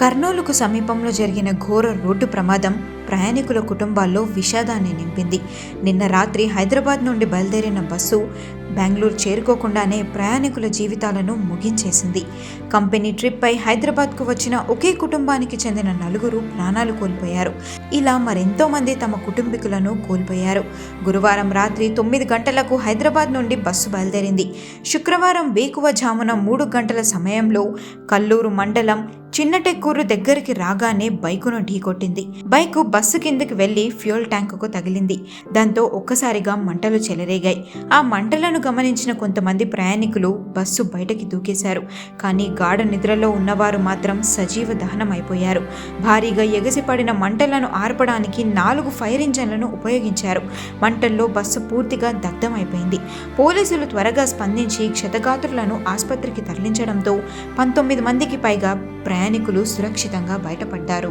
కర్నూలుకు సమీపంలో జరిగిన ఘోర రోడ్డు ప్రమాదం ప్రయాణికుల కుటుంబాల్లో విషాదాన్ని నింపింది. నిన్న రాత్రి హైదరాబాద్ నుండి బయలుదేరిన బస్సు బెంగళూరు చేరుకోకుండానే ప్రయాణికుల జీవితాలను ముగించేసింది. కంపెనీ ట్రిప్పై హైదరాబాద్కు వచ్చిన ఒకే కుటుంబానికి చెందిన నలుగురు ప్రాణాలు కోల్పోయారు. ఇలా మరెంతో మంది తమ కుటుంబీకులను కోల్పోయారు. గురువారం రాత్రి తొమ్మిది గంటలకు హైదరాబాద్ నుండి బస్సు బయలుదేరింది. శుక్రవారం వేకువజామున మూడు గంటల సమయంలో కల్లూరు మండలం చిన్నటెక్కూరు దగ్గరికి రాగానే బైకును ఢీకొట్టింది బైకు బస్సు కిందకి వెళ్ళి ఫ్యూయల్ ట్యాంకుకు తగిలింది. దాంతో ఒక్కసారిగా మంటలు చెలరేగాయి. ఆ మంటలను గమనించిన కొంతమంది ప్రయాణికులు బస్సు బయటకి దూకేశారు. కానీ గాఢ నిద్రలో ఉన్నవారు మాత్రం సజీవ దహనం అయిపోయారు భారీగా ఎగసిపడిన మంటలను ఆర్పడానికి నాలుగు ఫైర్ ఇంజన్లను ఉపయోగించారు. మంటల్లో బస్సు పూర్తిగా దగ్ధమైపోయింది. పోలీసులు త్వరగా స్పందించి క్షతగాత్రులను ఆసుపత్రికి తరలించడంతో పంతొమ్మిది మందికి పైగా ప్రయాణికులు సురక్షితంగా బయటపడ్డారు.